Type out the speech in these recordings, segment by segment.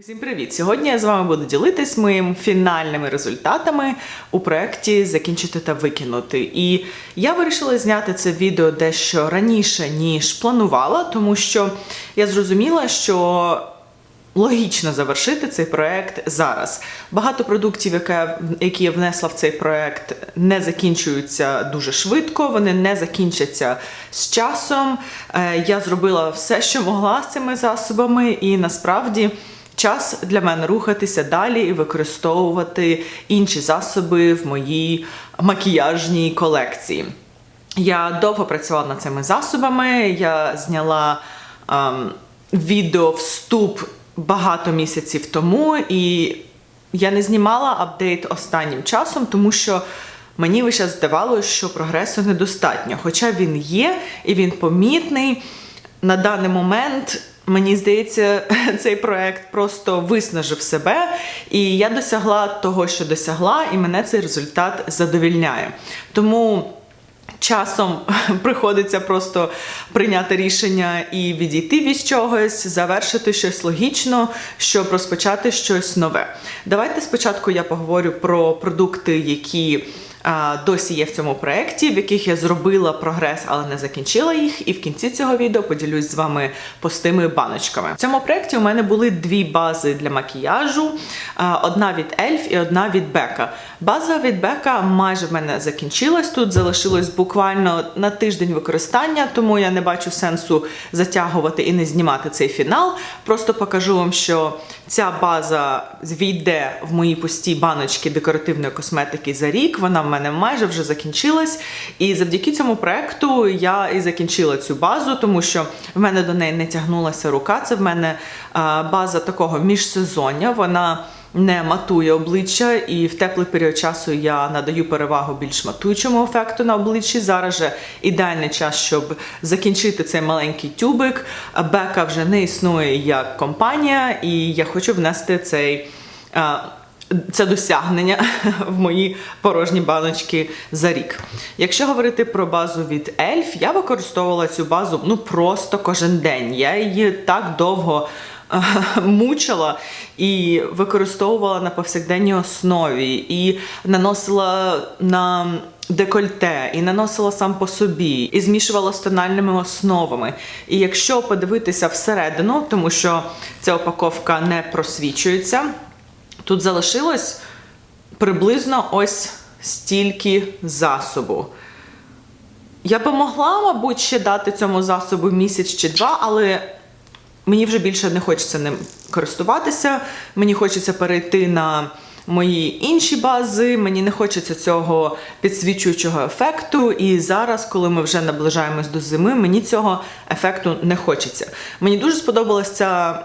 Усім привіт! Сьогодні я з вами буду ділитись моїм фінальними результатами у проєкті Закінчити та викинути. І я вирішила зняти це відео дещо раніше, ніж планувала, тому що я зрозуміла, що логічно завершити цей проект зараз. Багато продуктів, які я внесла в цей проект, не закінчуються дуже швидко, вони не закінчаться з часом. Е, Я зробила все, що могла з цими засобами, і насправді. Час для мене рухатися далі і використовувати інші засоби в моїй макіяжній колекції. Я довго працювала над цими засобами. Я зняла ем, відео вступ багато місяців тому, і я не знімала апдейт останнім часом, тому що мені вище здавалося, що прогресу недостатньо. Хоча він є і він помітний. На даний момент. Мені здається, цей проект просто виснажив себе, і я досягла того, що досягла, і мене цей результат задовільняє. Тому часом приходиться просто прийняти рішення і відійти від чогось, завершити щось логічно, щоб розпочати щось нове. Давайте спочатку я поговорю про продукти, які досі є в цьому проєкті, в яких я зробила прогрес, але не закінчила їх. І в кінці цього відео поділюсь з вами пустими баночками. В цьому проєкті у мене були дві бази для макіяжу: одна від Ельф і одна від Бека. База від Бека майже в мене закінчилась. Тут залишилось буквально на тиждень використання, тому я не бачу сенсу затягувати і не знімати цей фінал. Просто покажу вам, що ця база війде в мої пусті баночки декоративної косметики за рік. Вона в мене майже вже закінчилась. І завдяки цьому проекту я і закінчила цю базу, тому що в мене до неї не тягнулася рука. Це в мене база такого міжсезоння. Вона не матує обличчя, і в теплий період часу я надаю перевагу більш матуючому ефекту на обличчі. Зараз же ідеальний час, щоб закінчити цей маленький тюбик. Бека вже не існує як компанія, і я хочу внести цей. а, це досягнення в мої порожні баночки за рік. Якщо говорити про базу від Ельф, я використовувала цю базу ну просто кожен день. Я її так довго е, мучила і використовувала на повсякденній основі, і наносила на декольте, і наносила сам по собі, і змішувала з тональними основами. І якщо подивитися всередину, тому що ця упаковка не просвічується. Тут залишилось приблизно ось стільки засобу. Я би могла, мабуть, ще дати цьому засобу місяць чи два, але мені вже більше не хочеться ним користуватися. Мені хочеться перейти на мої інші бази. Мені не хочеться цього підсвічуючого ефекту. І зараз, коли ми вже наближаємось до зими, мені цього ефекту не хочеться. Мені дуже сподобалася ця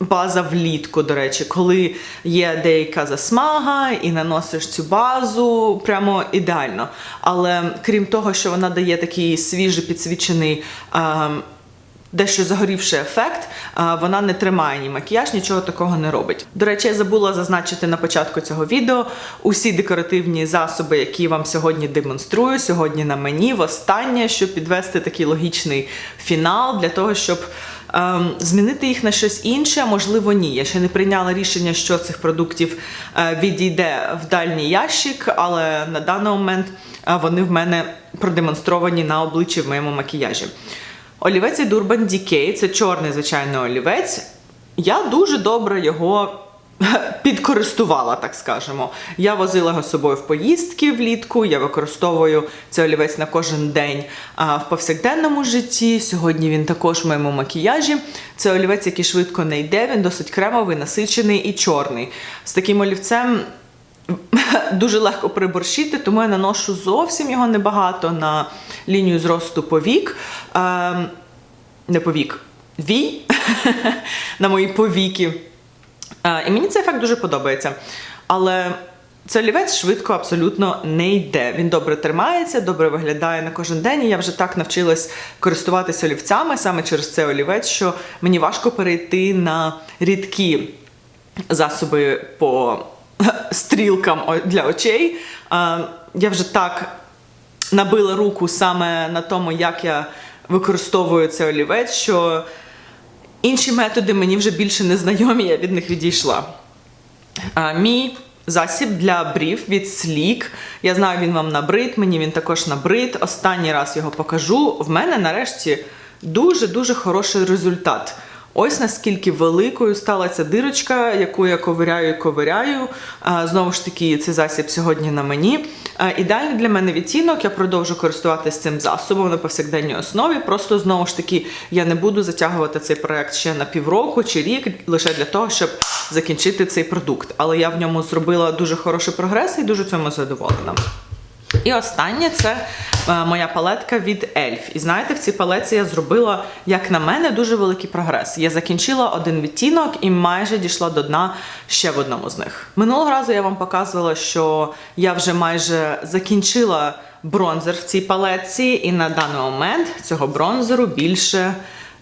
база влітку, до речі, коли є деяка засмага і наносиш цю базу прямо ідеально. Але крім того, що вона дає такий свіжий підсвічений. А, Дещо загорівший ефект, вона не тримає ні макіяж, нічого такого не робить. До речі, я забула зазначити на початку цього відео усі декоративні засоби, які вам сьогодні демонструю, сьогодні на мені, востаннє, щоб підвести такий логічний фінал для того, щоб ем, змінити їх на щось інше, можливо, ні. Я ще не прийняла рішення, що цих продуктів е, відійде в дальній ящик, але на даний момент е, вони в мене продемонстровані на обличчі в моєму макіяжі. Олівець від Urban Decay, це чорний звичайний олівець. Я дуже добре його підкористувала, так скажемо. Я возила його з собою в поїздки влітку, я використовую цей олівець на кожен день а, в повсякденному житті. Сьогодні він також в моєму макіяжі. Це олівець, який швидко не йде, він досить кремовий, насичений і чорний. З таким олівцем дуже легко приборщити, тому я наношу зовсім його небагато на лінію зросту повік. Ем, не повік, вій на мої повіки. І мені цей ефект дуже подобається. Але цей олівець швидко абсолютно не йде. Він добре тримається, добре виглядає на кожен день. І я вже так навчилась користуватися олівцями саме через цей олівець, що мені важко перейти на рідкі засоби по стрілкам для очей. Я вже так набила руку саме на тому, як я використовую цей олівець, що Інші методи мені вже більше не знайомі, я від них відійшла. А, мій засіб для брів від Sleek. Я знаю, він вам набрид, мені він також набрид. Останній раз його покажу. В мене нарешті дуже-дуже хороший результат. Ось наскільки великою стала ця дирочка, яку я ковиряю і ковиряю. Знову ж таки, цей засіб сьогодні на мені. Ідеальний для мене відтінок, я продовжу користуватися цим засобом на повсякденній основі. Просто знову ж таки я не буду затягувати цей проект ще на півроку чи рік, лише для того, щоб закінчити цей продукт. Але я в ньому зробила дуже хороший прогрес і дуже цьому задоволена. І останнє це е, моя палетка від Elf. І знаєте, в цій палеці я зробила, як на мене, дуже великий прогрес. Я закінчила один відтінок і майже дійшла до дна ще в одному з них. Минулого разу я вам показувала, що я вже майже закінчила бронзер в цій палетці, і на даний момент цього бронзеру більше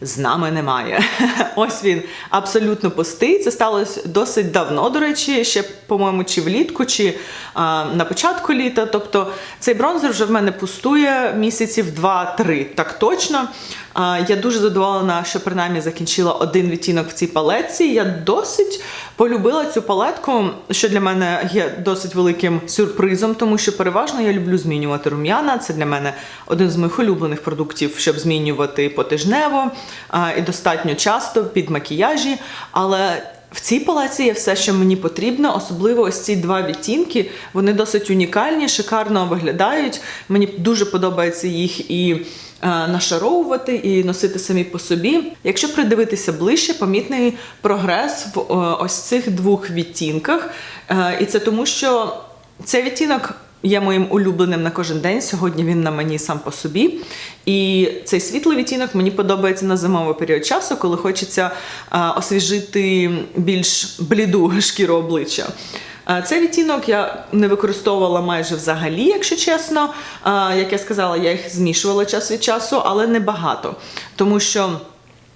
з нами немає. Ось він абсолютно пустий. Це сталося досить давно, до речі, ще, по-моєму, чи влітку, чи а, на початку літа. Тобто цей бронзер вже в мене пустує місяців 2-3, так точно. Я дуже задоволена, що принаймні закінчила один відтінок в цій палетці. Я досить полюбила цю палетку, що для мене є досить великим сюрпризом, тому що переважно я люблю змінювати рум'яна. Це для мене один з моїх улюблених продуктів, щоб змінювати потижнево і достатньо часто під макіяжі. Але в цій палаці є все, що мені потрібно, особливо ось ці два відтінки. Вони досить унікальні, шикарно виглядають. Мені дуже подобається їх і нашаровувати, і носити самі по собі. Якщо придивитися ближче, помітний прогрес в е, ось цих двох відтінках. Е, І це тому, що цей відтінок. Є моїм улюбленим на кожен день. Сьогодні він на мені сам по собі. І цей світлий відтінок мені подобається на зимовий період часу, коли хочеться освіжити більш бліду шкіру обличчя. А, Цей відтінок я не використовувала майже взагалі, якщо чесно. Як я сказала, я їх змішувала час від часу, але не багато. Тому що.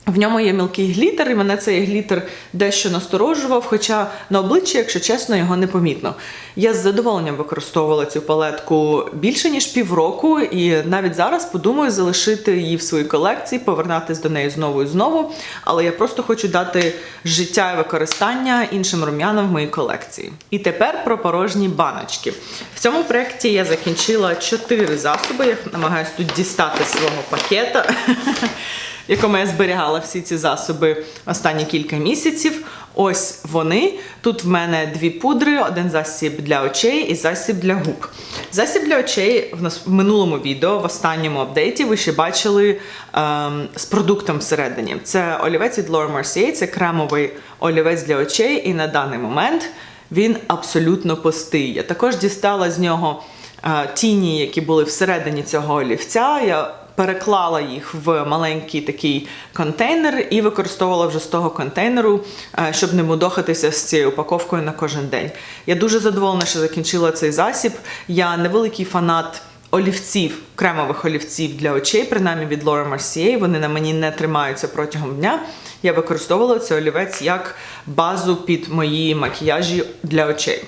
В ньому є мілкий глітер, і мене цей глітер дещо насторожував, хоча на обличчі, якщо чесно, його не помітно. Я з задоволенням використовувала цю палетку більше ніж півроку, і навіть зараз подумаю залишити її в своїй колекції, повернутися до неї знову і знову. Але я просто хочу дати життя і використання іншим рум'янам в моїй колекції. І тепер про порожні баночки. В цьому проєкті я закінчила чотири засоби. Я намагаюся тут дістати свого пакета. якому я зберігала всі ці засоби останні кілька місяців. Ось вони. Тут в мене дві пудри, один засіб для очей і засіб для губ. Засіб для очей в нас в минулому відео, в останньому апдейті, ви ще бачили ем, з продуктом всередині. Це олівець від Laura Mercier, це кремовий олівець для очей, і на даний момент він абсолютно пустий. Я також дістала з нього е, тіні, які були всередині цього олівця. Я переклала їх в маленький такий контейнер і використовувала вже з того контейнеру, е, щоб не мудохатися з цією упаковкою на кожен день. Я дуже задоволена, що закінчила цей засіб. Я невеликий фанат. Олівців, кремових олівців для очей, принаймні від Laura Mercier, вони на мені не тримаються протягом дня. Я використовувала цей олівець як базу під мої макіяжі для очей.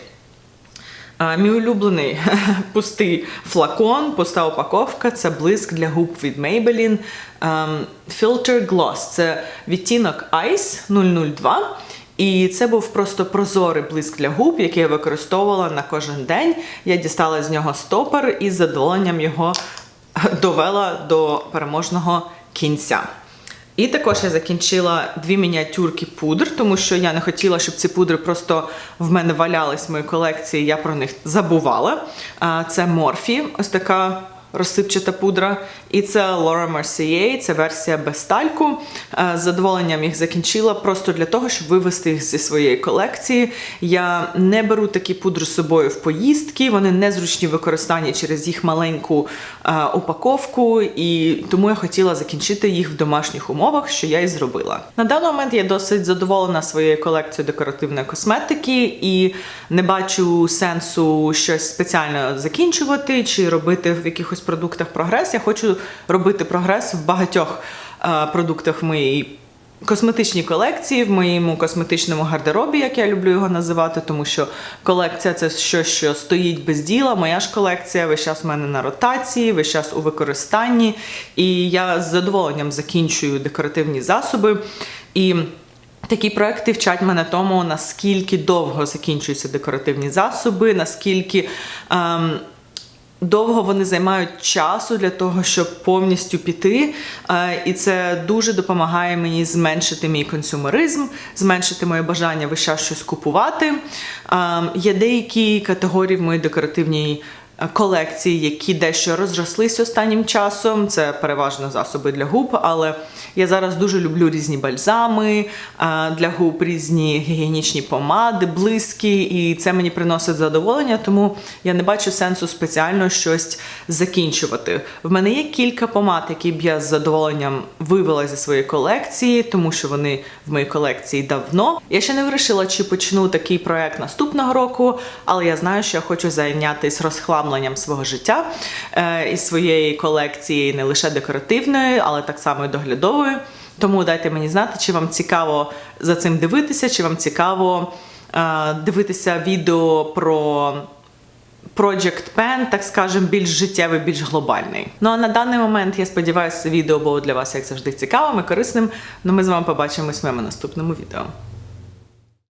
Мій улюблений пустий флакон, пуста упаковка це блиск для губ від Maybelline. Ем, Filter Gloss це відтінок Ice 002. І це був просто прозорий блиск для губ, який я використовувала на кожен день. Я дістала з нього стопор і з задоволенням його довела до переможного кінця. І також я закінчила дві мініатюрки пудр, тому що я не хотіла, щоб ці пудри просто в мене валялись в моїй колекції, я про них забувала. Це Морфі, ось така розсипчата пудра. І це Laura Mercier, це версія без тальку. Е, З задоволенням їх закінчила просто для того, щоб вивести їх зі своєї колекції. Я не беру такі пудри з собою в поїздки, вони незручні в використанні через їх маленьку е, упаковку, і тому я хотіла закінчити їх в домашніх умовах, що я і зробила. На даний момент я досить задоволена своєю колекцією декоративної косметики і не бачу сенсу щось спеціально закінчувати чи робити в якихось продуктах прогрес. Я хочу робити прогрес в багатьох е, продуктах моїй косметичній колекції, в моєму косметичному гардеробі, як я люблю його називати, тому що колекція це щось, що стоїть без діла. Моя ж колекція весь час в мене на ротації, весь час у використанні. І я з задоволенням закінчую декоративні засоби. І Такі проекти вчать мене тому, наскільки довго закінчуються декоративні засоби, наскільки ем, довго вони займають часу для того, щоб повністю піти. Е, і це дуже допомагає мені зменшити мій консюмеризм, зменшити моє бажання час щось купувати. Ем, є деякі категорії в моїй декоративній колекції, які дещо розрослись останнім часом. Це переважно засоби для губ, але я зараз дуже люблю різні бальзами для губ, різні гігієнічні помади, блиски, і це мені приносить задоволення, тому я не бачу сенсу спеціально щось закінчувати. В мене є кілька помад, які б я з задоволенням вивела зі своєї колекції, тому що вони в моїй колекції давно. Я ще не вирішила, чи почну такий проект наступного року, але я знаю, що я хочу зайнятися розхламленням свого життя е, і своєї колекції не лише декоративної, але так само і доглядової. Тому дайте мені знати, чи вам цікаво за цим дивитися, чи вам цікаво е, дивитися відео про. Project Pen, так скажем, більш життєвий, більш глобальний. Ну а на даний момент я сподіваюся, відео було для вас як завжди цікавим і корисним. Ну ми з вами побачимось в моєму наступному відео.